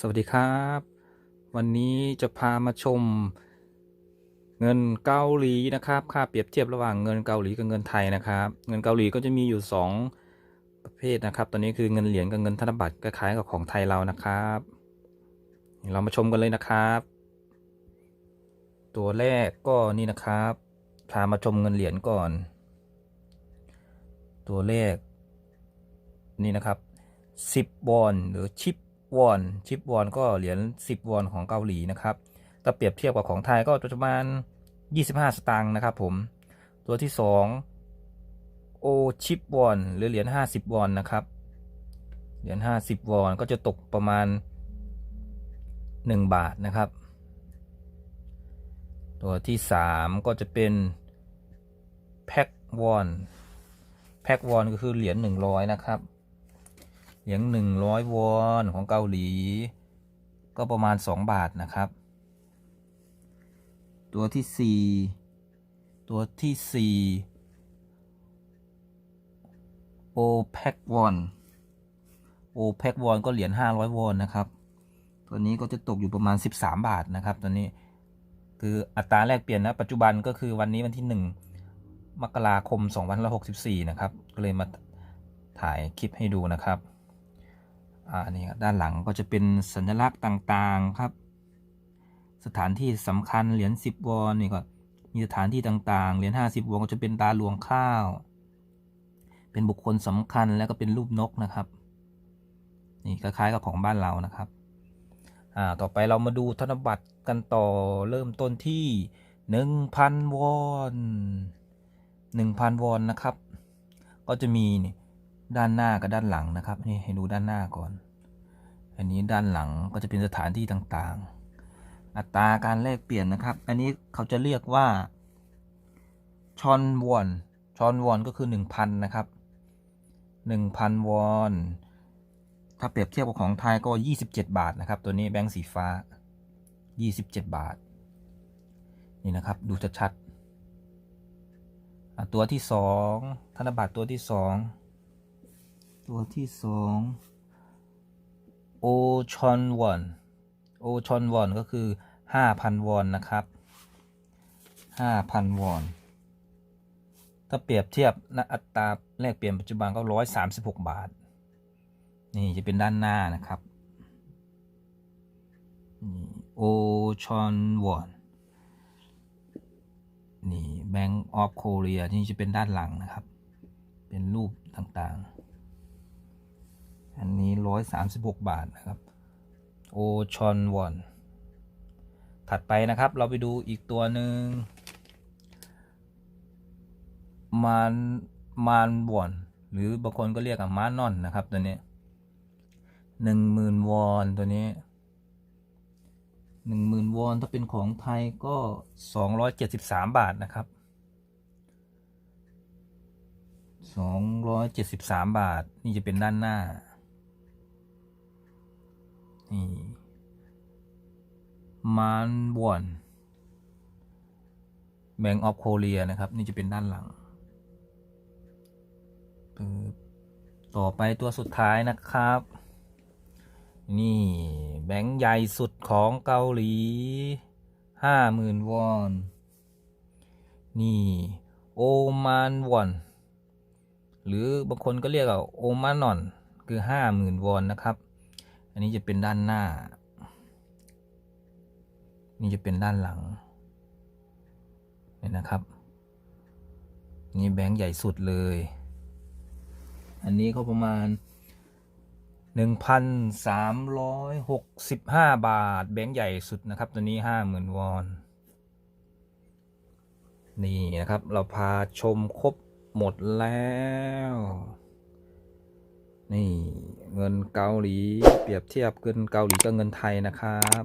สวัสดีครับ วันนี้จะพามาชม เงินเกาหลีนะครับ ค่าเปรียบเทียบระหว่างเงินเกาหลีกับเงินไทยนะครับ เงินเกาหลีก็จะมีอยู่ 2 ประเภทนะครับ ตอนนี้คือเงินเหรียญกับเงินธนบัตรคล้ายๆกับของไทยเรานะครับ เรามาชมกันเลยนะครับ ตัวแรกก็นี่นะครับ พามาชมเงินเหรียญก่อน ตัวเลขนี่นะครับ10วอนหรือชิป วอน ชิปวอนก็เหรียญ10 วอนของเกาหลีนะครับถ้าเปรียบเทียบกับของไทยก็ประมาณ 25 สตางค์นะครับผม ตัวที่ 2 โอชิปวอนหรือเหรียญ50 วอนนะครับ เหรียญ50 วอนก็จะตกประมาณ 1 บาทนะครับ ตัวที่ 3 ก็จะเป็นแพ็กวอนแพ็กวอนก็คือเหรียญ100 นะครับ เหรียญ100วอนของเกาหลี ก็ประมาณ 2 บาทนะครับ ตัวที่ 4 ตัวที่ 4 โอแพ็กวอนโอแพ็กวอนก็เหรียญ500 วอนนะครับ ตัวนี้ก็จะตกอยู่ประมาณ 13 บาทนะครับตัวนี้คืออัตราแลกเปลี่ยนนะปัจจุบันก็คือวันนี้วันที่ 1 มกราคม 2564 นะครับ ก็เลยมาถ่ายคลิปให้ดูนะครับ อ่านี่ด้านหลังก็จะเป็นสัญลักษณ์ต่างๆครับ สถานที่สำคัญเหรียญ10วอนนี่ก็มีสถานที่ต่างๆเหรียญ50วอนก็จะเป็นตาหลวงข้าว เป็นบุคคลสำคัญแล้วก็เป็นรูปนกนะครับนี่คล้ายๆกับของบ้านเรานะครับอ่าต่อไปเรามาดูธนบัตรกันต่อเริ่มต้นที่หนึ่งพันวอนหนึ่งพันวอนนะครับ ก็จะมีนี่ ด้านหน้ากับด้านหลังนะครับนี่ให้ดูด้านหน้าก่อน อันนี้ด้านหลังก็จะเป็นสถานที่ต่างๆ อัตราการแลกเปลี่ยนนะครับ อันนี้เขาจะเรียกว่าชอนวอนชอนวอนก็คือหนึ่งพันนะครับหนึ่งพันวอน ถ้าเปรียบเทียบกับของไทยก็ 27 บาทนะครับ ตัวนี้แบงค์สีฟ้า 27 บาท นี่นะครับ ดูชัดๆตัวที่สองธนบัตรตัวที่สอง ตัวที่สองโอชอนวอนโอชอนวอนก็คือ5,000วอนนะครับ5,000วอน ถ้าเปรียบเทียบณอัตราแลกเปลี่ยนปัจจุบันก็136บาท นี่จะเป็นด้านหน้านะครับโอชอนวอนนี่แบงก์ออฟโคเรียนี่จะเป็นด้านหลังนะครับ เป็นรูปต่างๆ อันนี้ร้อยสามสิบหกบาทนะครับ โอชอนวอน ถัดไปนะครับ เราไปดูอีกตัวหนึ่งมานมานวอน หรือบางคนก็เรียกอะมานอนนะครับตัวนี้หนึ่งหมื่นวอนตัวนี้หนึ่งหมื่นวอนถ้าเป็นของไทยก็สองร้อยเจ็ดสิบสามบาทนะครับสองร้อยเจ็ดสิบสามบาท นี่จะเป็นด้านหน้า มานวอนแบงก์ออฟโคเรียนะครับ นี่จะเป็นด้านหลัง ต่อไปตัวสุดท้ายนะครับ นี่แบงค์ใหญ่สุดของเกาหลีห้าหมื่นวอน นี่โอมานวอน หรือบางคนก็เรียกว่าโอมานอน คือห้าหมื่นวอนนะครับ อันนี้จะเป็นด้านหน้า นี่จะเป็นด้านหลังเนี่ยนะครับ นี่แบงค์ใหญ่สุดเลย อันนี้เขาประมาณ 1,365 บาท แบงค์ใหญ่สุดนะครับ ตัวนี้ 50,000 วอนนี่นะครับ เราพาชมครบหมดแล้ว นี่เงินเกาหลี เปรียบเทียบเงินเกาหลีกับเงินไทยนะครับ